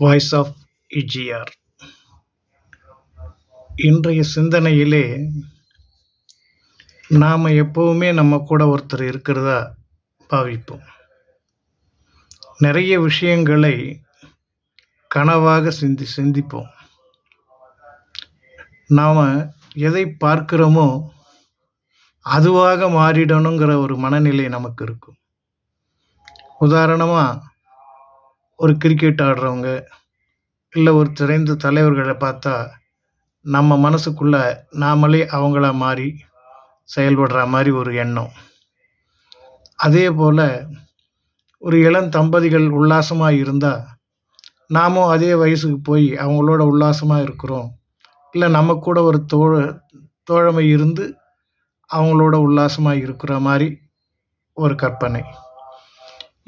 Voice of EGR இன்றைய சிந்தனையிலே நாம் எப்போவுமே நம்ம கூட ஒருத்தர் இருக்கிறதா பாவிப்போம். நிறைய விஷயங்களை கனவாக சிந்தி சிந்திப்போம். நாம் எதை பார்க்கிறோமோ அதுவாக மாறிடணுங்கிற ஒரு மனநிலை நமக்கு இருக்கும். உதாரணமாக ஒரு கிரிக்கெட் ஆடுறவங்க இல்லை ஒரு திரைந்த தலைவர்களை பார்த்தா நம்ம மனசுக்குள்ள நாமளே அவங்களா மாறி செயல்படுற மாதிரி ஒரு எண்ணம். அதே போல் ஒரு இளம் தம்பதிகள் உல்லாசமாக இருந்தால் நாமும் அதே வயசுக்கு போய் அவங்களோட உல்லாசமாக இருக்கிறோம். இல்லை நம்ம கூட ஒரு தோழ தோழமை இருந்து அவங்களோட உல்லாசமாக இருக்கிற மாதிரி ஒரு கற்பனை.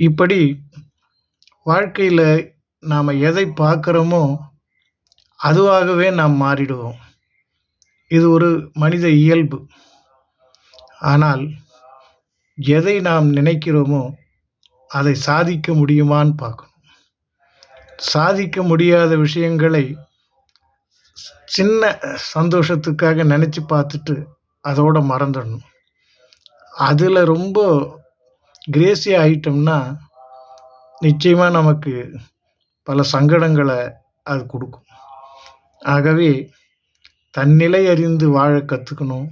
இப்படி வாழ்க்கையில் நாம் எதை பார்க்குறோமோ அதுவாகவே நாம் மாறிடுவோம். இது ஒரு மனித இயல்பு. ஆனால் எதை நாம் நினைக்கிறோமோ அதை சாதிக்க முடியுமான்னு பார்க்கணும். சாதிக்க முடியாத விஷயங்களை சின்ன சந்தோஷத்துக்காக நினச்சி பார்த்துட்டு அதோட மறந்துடணும். அதில் ரொம்ப கிரேசி ஆயிட்டோம்னா நிச்சயமாக நமக்கு பல சங்கடங்களை அது கொடுக்கும். ஆகவே தன்னிலை அறிந்து வாழ கற்றுக்கணும்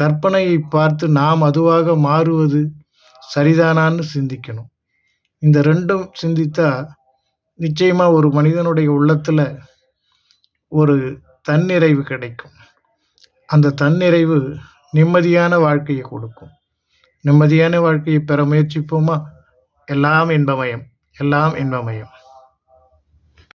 கற்பனையை பார்த்து நாம் அதுவாக மாறுவது சரிதானான்னு சிந்திக்கணும். இந்த ரெண்டும் சிந்தித்தா நிச்சயமாக ஒரு மனிதனுடைய உள்ளத்தில் ஒரு தன்னிறைவு கிடைக்கும். அந்த தன்னிறைவு நிம்மதியான வாழ்க்கையை கொடுக்கும். நிம்மதியான வாழ்க்கையை பெற முயற்சிப்போமா? எல்லாம் இன்பமயம் எல்லாம் இன்பமயம்.